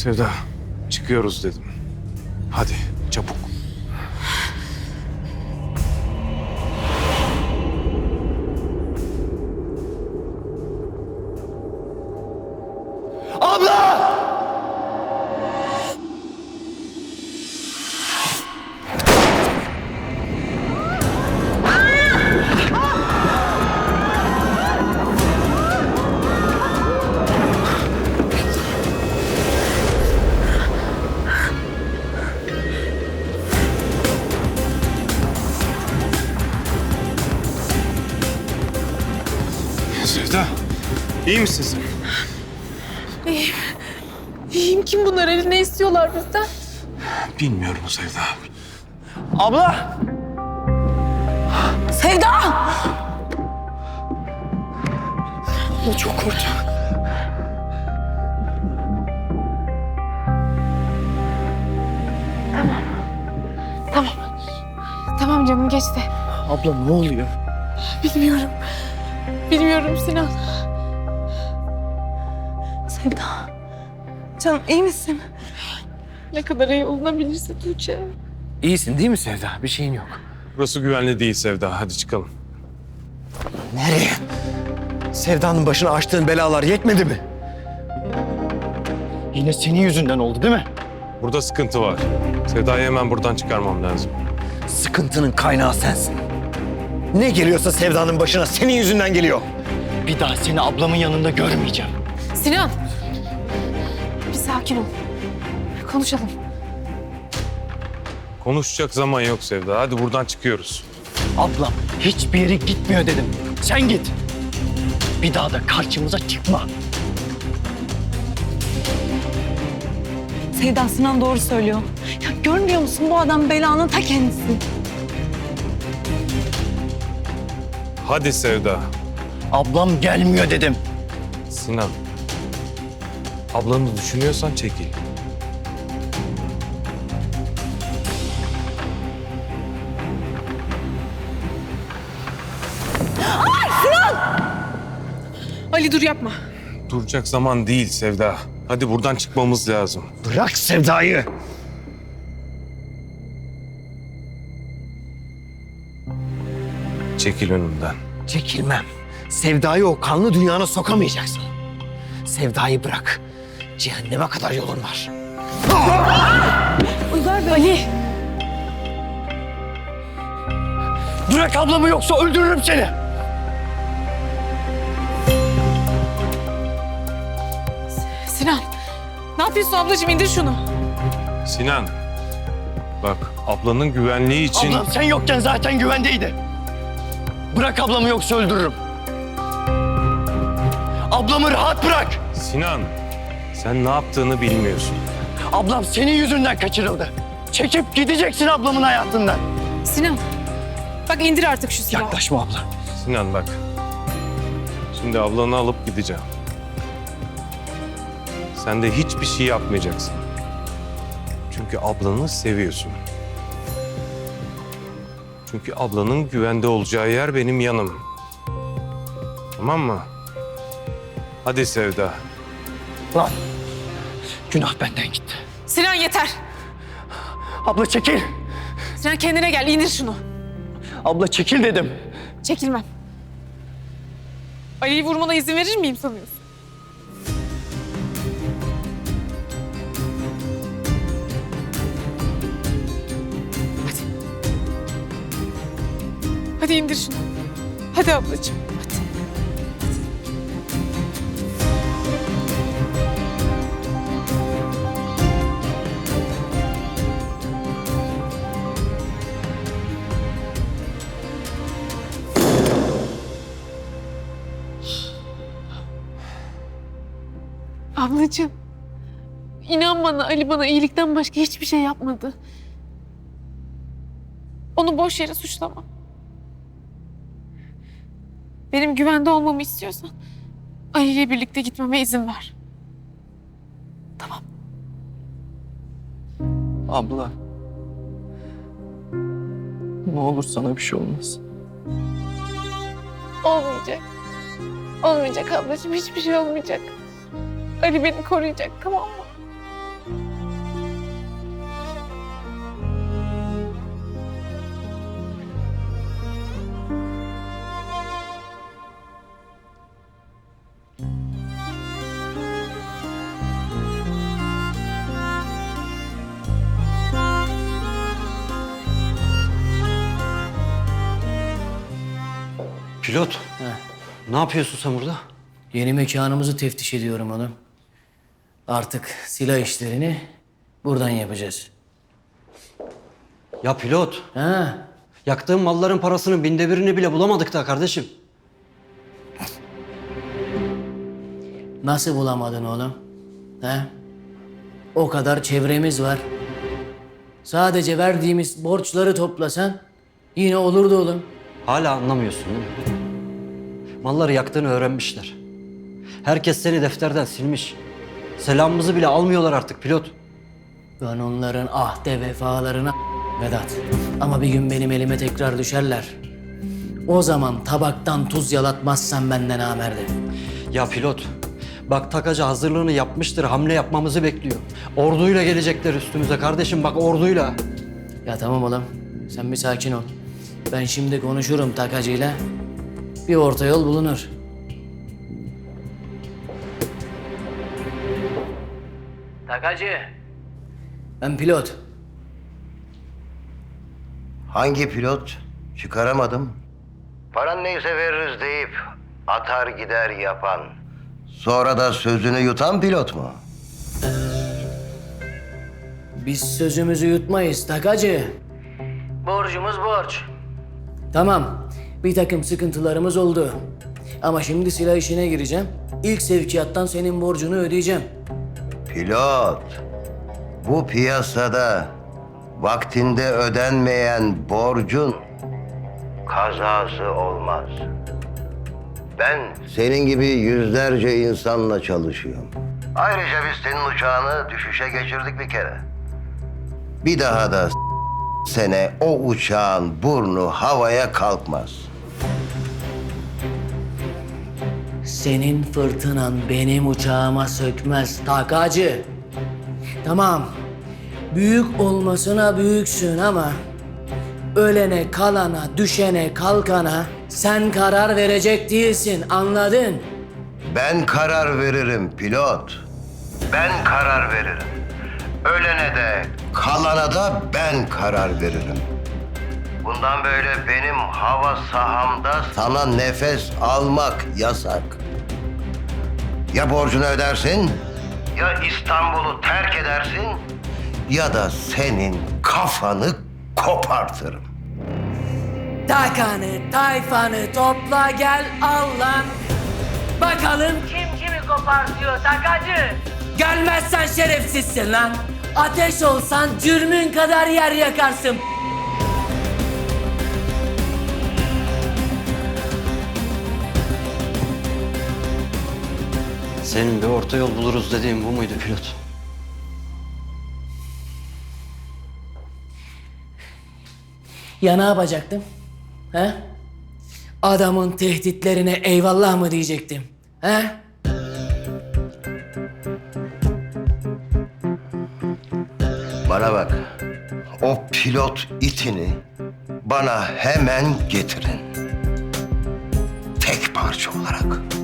Sevda, çıkıyoruz dedim. Hadi, Sevda, iyi misin sen? İyiyim kim bunlar? Ali ne istiyorlar bizden? Bilmiyorum Sevda. Abla! Sevda! Abla çok korktum. Tamam. Tamam. Tamam canım geçti. Abla ne oluyor? Bilmiyorum. Bilmiyorum Sinan. Sevda. Canım iyi misin? Ne kadar iyi olunabilirse Tuğçe. İyisin değil mi Sevda? Bir şeyin yok. Burası güvenli değil Sevda. Hadi çıkalım. Nereye? Sevda'nın başına açtığın belalar yetmedi mi? Yine senin yüzünden oldu değil mi? Burada sıkıntı var. Sevda'yı hemen buradan çıkarmam lazım. Sıkıntının kaynağı sensin. Ne geliyorsa Sevda'nın başına senin yüzünden geliyor. Bir daha seni ablamın yanında görmeyeceğim. Sinan. Bir sakin ol. Konuşalım. Konuşacak zaman yok Sevda. Hadi buradan çıkıyoruz. Ablam hiçbir yere gitmiyor dedim. Sen git. Bir daha da karşımıza çıkma. Sevda Sinan doğru söylüyor. Ya görmüyor musun bu adam belanın ta kendisi. Hadi Sevda. Ablam gelmiyor dedim. Sinan. Ablanı düşünüyorsan çekil. Ali dur yapma. Duracak zaman değil Sevda. Hadi buradan çıkmamız lazım. Bırak Sevda'yı. Çekil önümden. Çekilmem. Sevda'yı o kanlı dünyana sokamayacaksın. Sevda'yı bırak. Cehenneme kadar yolun var. Uygar Bey. Ali. Bırak ablamı yoksa öldürürüm seni. Sinan. Ne yapıyorsun ablacığım indir şunu. Sinan. Bak ablanın güvenliği için... Ablam sen yokken zaten güvendeydi. Bırak ablamı yoksa öldürürüm. Ablamı rahat bırak. Sinan. Sen ne yaptığını bilmiyorsun. Ablam senin yüzünden kaçırıldı. Çekip gideceksin ablamın hayatından. Sinan. Bak indir artık şu silahı. Yaklaşma abla. Sinan bak. Şimdi ablanı alıp gideceğim. Sen de hiçbir şey yapmayacaksın. Çünkü ablanı seviyorsun. Çünkü ablanın güvende olacağı yer benim yanım. Tamam mı? Hadi Sevda. Lan. Günah benden gitti. Sinan yeter. Abla çekil. Sinan kendine gel indir şunu. Abla çekil dedim. Çekilmem. Ali'yi vurmana izin verir miyim sanıyorsun? Hadi indir şunu. Hadi ablacığım. Hadi. Ablacığım. inan bana Ali bana iyilikten başka hiçbir şey yapmadı. Onu boş yere suçlama. Benim güvende olmamı istiyorsan Ali ile birlikte gitmeme izin ver. Tamam. Abla. Ne olur sana bir şey olmaz. Olmayacak. Olmayacak ablacığım hiçbir şey olmayacak. Ali beni koruyacak tamam mı? Pilot. Ne yapıyorsun sen burada? Yeni mekanımızı teftiş ediyorum oğlum. Artık silah işlerini buradan yapacağız. Ya pilot. Ha? Yaktığın malların parasının binde birini bile bulamadık da kardeşim. Nasıl bulamadın oğlum? Ha? O kadar çevremiz var. Sadece verdiğimiz borçları toplasan yine olurdu oğlum. Hala anlamıyorsun değil mi? Malları yaktığını öğrenmişler. Herkes seni defterden silmiş. Selamımızı bile almıyorlar artık pilot. Ben onların ahde vefalarına Vedat. Ama bir gün benim elime tekrar düşerler. O zaman tabaktan tuz yalatmazsan benden namerde. Ya pilot, bak takacı hazırlığını yapmıştır, hamle yapmamızı bekliyor. Orduyla gelecekler üstümüze kardeşim, bak orduyla. Ya tamam oğlum. Sen bir sakin ol. Ben şimdi konuşurum takacıyla. Bir orta yol bulunur. Takacı. Ben pilot. Hangi pilot? Çıkaramadım. Paran neyse veririz deyip atar gider yapan. Sonra da sözünü yutan pilot mu? Biz sözümüzü yutmayız takacı. Borcumuz borç. Tamam. Bir takım sıkıntılarımız oldu. Ama şimdi silah işine gireceğim. İlk sevkiyattan senin borcunu ödeyeceğim. Pilot. Bu piyasada vaktinde ödenmeyen borcun kazası olmaz. Ben senin gibi yüzlerce insanla çalışıyorum. Ayrıca biz senin uçağını düşüşe geçirdik bir kere. Bir daha da sene o uçağın burnu havaya kalkmaz. Senin fırtınan benim uçağıma sökmez takacı. Tamam. Büyük olmasına büyüksün ama ölene kalana düşene kalkana sen karar verecek değilsin anladın? Ben karar veririm pilot. Ben karar veririm. Ölene de kalana da ben karar veririm. Bundan böyle benim hava sahamda sana nefes almak yasak. Ya borcunu ödersin, ya İstanbul'u terk edersin, ya da senin kafanı kopartırım. Takanı, tayfanı topla gel al lan. Bakalım kim kimi kopartıyor takacı. Gelmezsen şerefsizsin lan. Ateş olsan cürmün kadar yer yakarsın. Senin bir orta yol buluruz dediğin bu muydu pilot? Ya ne yapacaktım? He? Adamın tehditlerine eyvallah mı diyecektim? He? Bana bak. O pilot itini bana hemen getirin. Tek parça olarak.